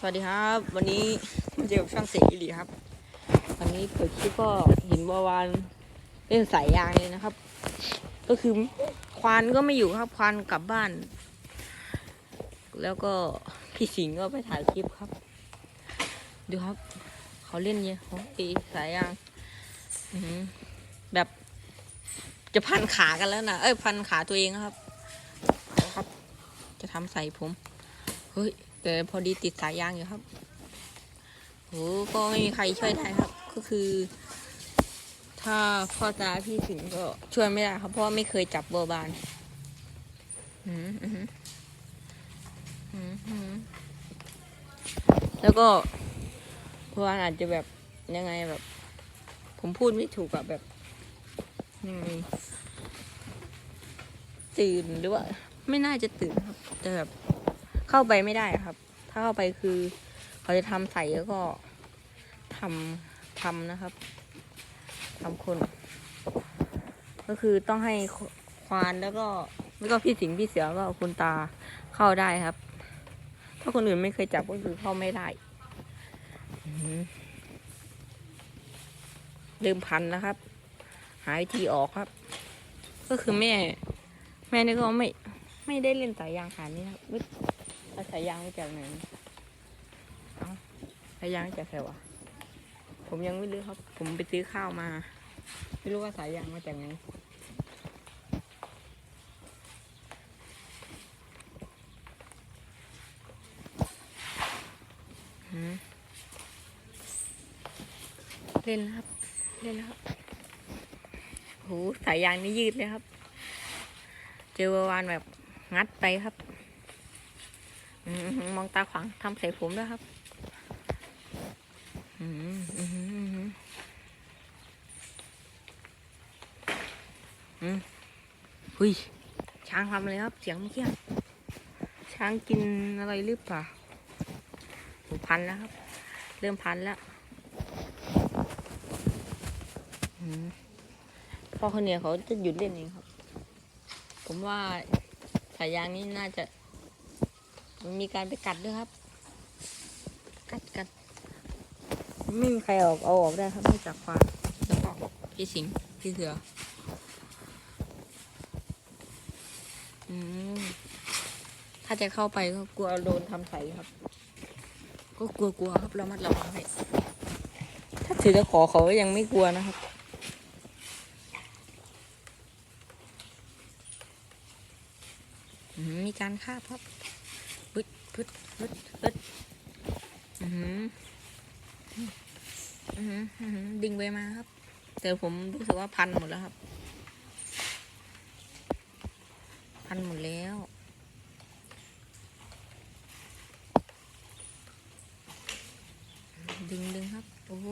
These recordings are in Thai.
สวัสดีครับ วันนี้มาเจอกับช่างเสกอีหลีครับ วันนี้เปิดคลิปก็เห็นวาวานเล่นสายยางเลยนะครับ ก็คือควานก็ไม่อยู่ครับควานกลับบ้าน แล้วก็พี่สิงห์ก็ไปถ่ายคลิปครับ ดูครับ เขาเล่นเนี่ยของไอสายยางแบบจะพันขากันแล้วนะเอ้ยพันขาตัวเองครับครับ จะทำใส่ผม เฮ้ย แต่พอดีติดสายยางอยู่ครับโหก็ไม่มีใครช่วยได้ครับ ก็คือ ถ้าพ่อตาพี่สิงก็ช่วยไม่ได้ครับเพราะไม่เคยจับเบอร์บานแล้วก็เบอร์บานอาจจะแบบยังไงแบบ ผมพูดไม่ถูกอะแบบยังไงตื่นหรือว่า ไม่น่าจะตื่นครับ แต่แบบ เข้าไปไม่ได้ครับ ถ้าเข้าไปคือ เขาจะทำใส่แล้วก็ทำทำนะครับทำคน ก็คือต้องให้ควานแล้วก็แล้วก็พี่สิงพี่เสือก็คุณตาเข้าได้ครับ ถ้าคนอื่นไม่เคยจับก็คือเข้าไม่ได้อืมลืมพันนะครับ หาวิธีออกครับ ก็คือแม่ แม่นี่ก็ไม่ ไม่ได้เล่นสายยางขานี้ครับ ไม่เอาสายยางมาจากไหนเอาสายยางมาจากใครวะ ผมยังไม่รู้ครับ ผมไปซื้อข้าวมา ไม่รู้ว่าสายยางมาจากไหนเล่นครับ เล่นครับโหสายยางนี่ยืดเลยครับ เจอวาวานแบบงัดไปครับ มองตาขวางทำใส่ผมด้วยครับอืมอืมอืมอืมอืมหุยช้างทำอะไรครับ เสียงเมื่อกี้ช้างกินอะไรหรือเปล่าโหพันแล้วครับ เริ่มพันแล้วพ่อคนเนี้ยเขาจะหยุดเล่นเองครับ ผมว่าสายยางนี้น่าจะ มันมีการไปกัดด้วยครับ กัดกัดไม่มีใครออกเอาออกได้ครับนอกจากควานแล้วก็พี่สิงห์พี่เสืออืมถ้าจะเข้าไปก็กลัวโดนทำใส่ครับ ก็กลัวกลัวๆครับเรามัดระวังให้ถ้าถือจะขอเขาก็ยังไม่กลัวนะครับอืมมีการคาบครับ พึดพึดพึดอือหืออือหืออือหือดึงไปมาครับ แต่ผมรู้สึกว่าพันหมดแล้วครับ พันหมดแล้วดึงดึงครับ โอ้โห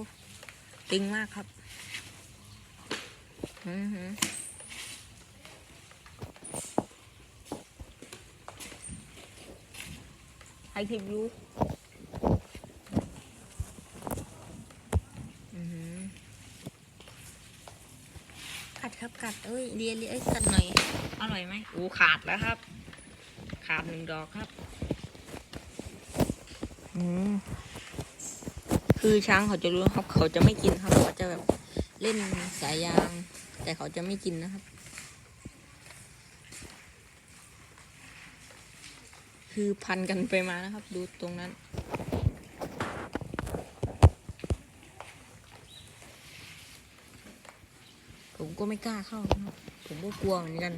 ตึงมากครับ อือหือ ให้คลิปรู้อือหือกัดครับกัดเอ้ยเลียเลียเอ้ยกัดหน่อยอร่อยไหมโอ้ขาดแล้วครับ ขาดหนึ่งดอกครับอืมคือช้างเขาจะรู้ครับ เขาจะไม่กินครับเขาจะแบบเล่นสายยาง แต่เขาจะไม่กินนะครับ คือพันกันไปมานะครับ ดูตรงนั้น ผมก็ไม่กล้าเข้านะครับผมก็กลัวเหมือนกัน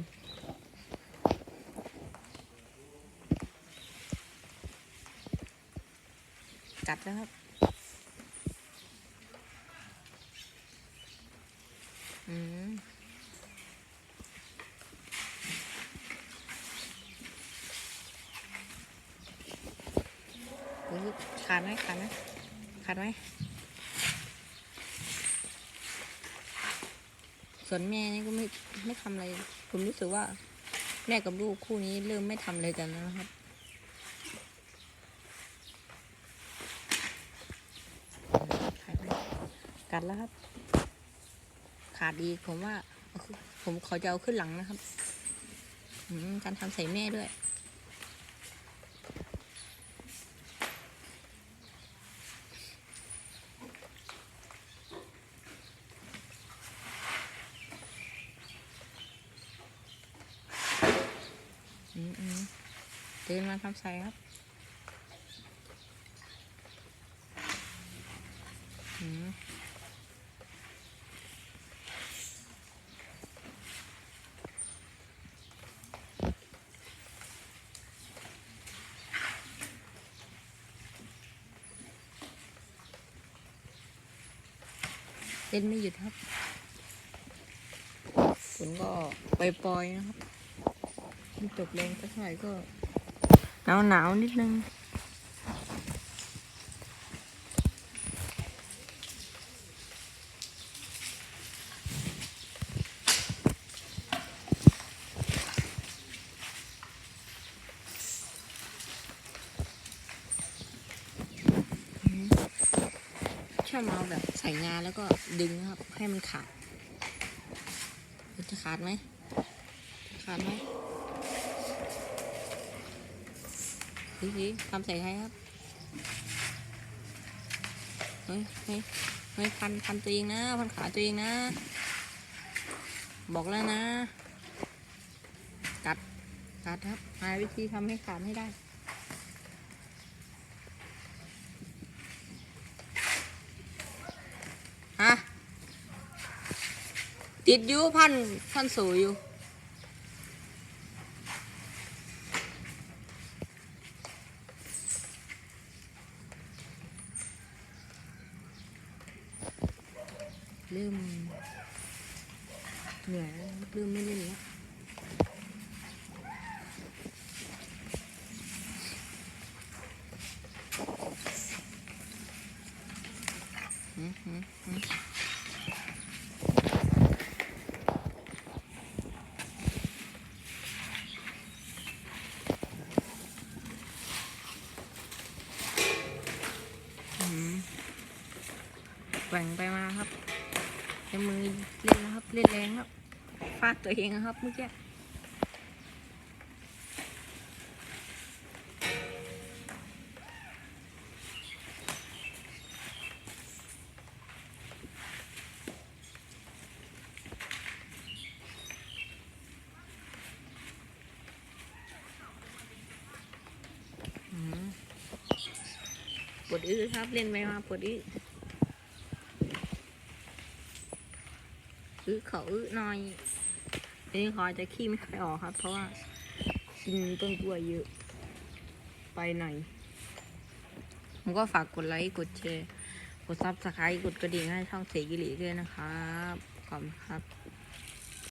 กัดแล้วครับ อืม ขาดไหมขาดไหมขาดไหมส่วนแม่นี่ก็ไม่ไม่ทำอะไร ผมรู้สึกว่า แม่กับลูกคู่นี้เริ่มไม่ทำอะไรกันแล้วนะครับ ขาดไหมกัดแล้วครับ ขาดดีผมว่า ผมขอจะเอาขึ้นหลังนะครับ การทำใส่แม่ด้วย เดินมาทำใส่ครับเล่นไม่หยุดครับฝนก็ปล่อยๆนะครับไม่ตกแรงสักเท่าไหร่ก็ หนาวหนาวนิดนึง ชอบเอาแบบใส่งานแล้วก็ดึงครับ ให้มันขาด จะขาดไหม ขาดไหม ดีดีทำใส่ใครครับ เฮ้ยเฮ้ยเฮ้ยพันพันตัวเองนะพันขาตัวเองนะ บอกแล้วนะ กัด กัดครับ หาวิธีทำให้ขาดให้ได้ฮะติดอยู่พันพันสูอยู่ เริ่ม เหนื่อยแล้วเริ่มไม่เล่นแล้วอืมอืมอืมแกว่งไปมาครับใช้มือเล่นนะครับ เล่นแรงครับฟาดตัวเองนะครับเมื่อกี้อืมปวดอื้อครับ เล่นไปมาปวดอื้อ อื้อเขาอื้อหน่อยอันนี้เขอยจจะขี้ไม่ค่อยออกครับ เพราะว่ากินต้นกล้วยเยอะ ไปหน่อยผมก็ฝากกดไลค์กดแชร์กดซับสไครต์กดกระดิ่งให้ช่องเสกิริด้วยนะครับขอบคุณครับ